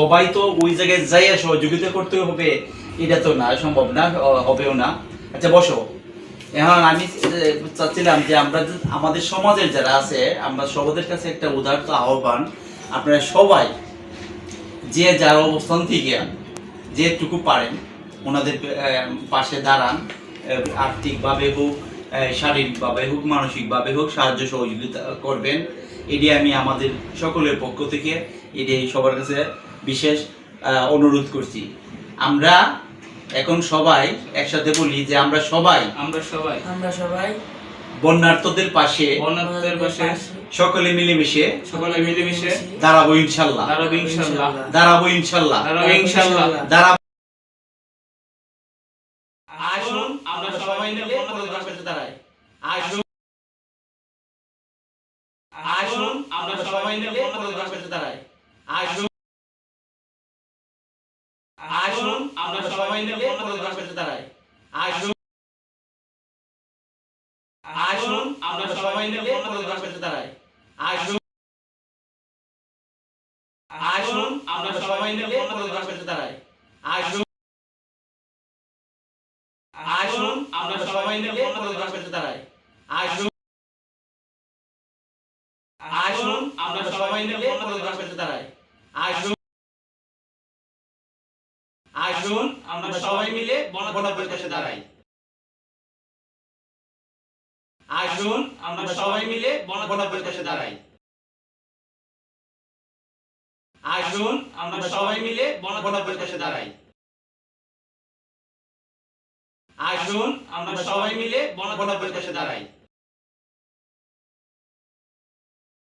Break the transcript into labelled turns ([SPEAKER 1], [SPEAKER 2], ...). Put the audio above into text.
[SPEAKER 1] সবাই তো ওই জায়গায় যাইয়া সহযোগিতা করতে হবে, এটা তো না, সম্ভব না হবেও না। আচ্ছা বসো। এখন আমি চাচ্ছিলাম যে আমরা আমাদের সমাজের যারা আছে, আমরা সবাদের কাছে একটা উদারত আহ্বান। আপনারা সবাই যে যার অবস্থান থেকে, যেটুকু পারেন, ওনাদের পাশে দাঁড়ান আর্থিকভাবে হোক শারীরিকভাবে হোক, মানসিকভাবে হোক, সাহায্য সহযোগিতা করবেন। এটি আমি আমাদের সকলের পক্ষ থেকে এটি সবার কাছে বিশেষ অনুরোধ করছি। আমরা এখন সবাই একসাথে বলি যে আমরা সবাই
[SPEAKER 2] আমরা সবাই
[SPEAKER 3] আমরা সবাই
[SPEAKER 1] বন্যার্থদের পাশে
[SPEAKER 2] বন্যার্থদের পাশে
[SPEAKER 1] সকলে মিলেমিশে
[SPEAKER 2] সকলে মিলেমিশে
[SPEAKER 1] দাঁড়াবো ইনশাল্লাহ।
[SPEAKER 2] দাঁড়াবো ইনশাল্লাহ।
[SPEAKER 1] দাঁড়াবো ইনশাল্লাহ।
[SPEAKER 2] দাঁড়াবো ইনশাল্লাহ।
[SPEAKER 1] দাঁড়াবো
[SPEAKER 2] আসুন আমরা সবাই মিলে
[SPEAKER 1] পদযাত্রা করতে দাঁড়াই। আসুন।
[SPEAKER 2] আসুন আমরা সবাই মিলে
[SPEAKER 1] পদযাত্রা করতে দাঁড়াই। আসুন।
[SPEAKER 2] আসুন আমরা সবাই মিলে
[SPEAKER 1] পদযাত্রা করতে দাঁড়াই। আসুন।
[SPEAKER 2] আসুন আমরা সবাই মিলে
[SPEAKER 1] পদযাত্রা করতে দাঁড়াই। আসুন
[SPEAKER 2] আসুন আমরা সবাই মিলে
[SPEAKER 1] পদযাত্রা করতে দাঁড়াই। আসুন।
[SPEAKER 2] আসুন আমরা সবাই মিলে
[SPEAKER 1] পদযাত্রা করতে দাঁড়াই। আসুন
[SPEAKER 2] আসুন আমরা সবাই মিলে
[SPEAKER 1] পদযাত্রা করতে দাঁড়াই। আসুন। আসুন
[SPEAKER 2] আমরা সবাই মিলে বনপরিবেশে
[SPEAKER 1] বনপরিবেশে
[SPEAKER 2] দাঁড়াই।
[SPEAKER 1] আসুন
[SPEAKER 2] আমরা সবাই মিলে বনপরিবেশে
[SPEAKER 1] বনপরিবেশে দাঁড়াই। আসুন
[SPEAKER 2] আমরা সবাই মিলে বনপরিবেশে দাঁড়াই।
[SPEAKER 1] আসুন
[SPEAKER 2] আমরা সবাই মিলে বনপরিবেশে দাঁড়াই।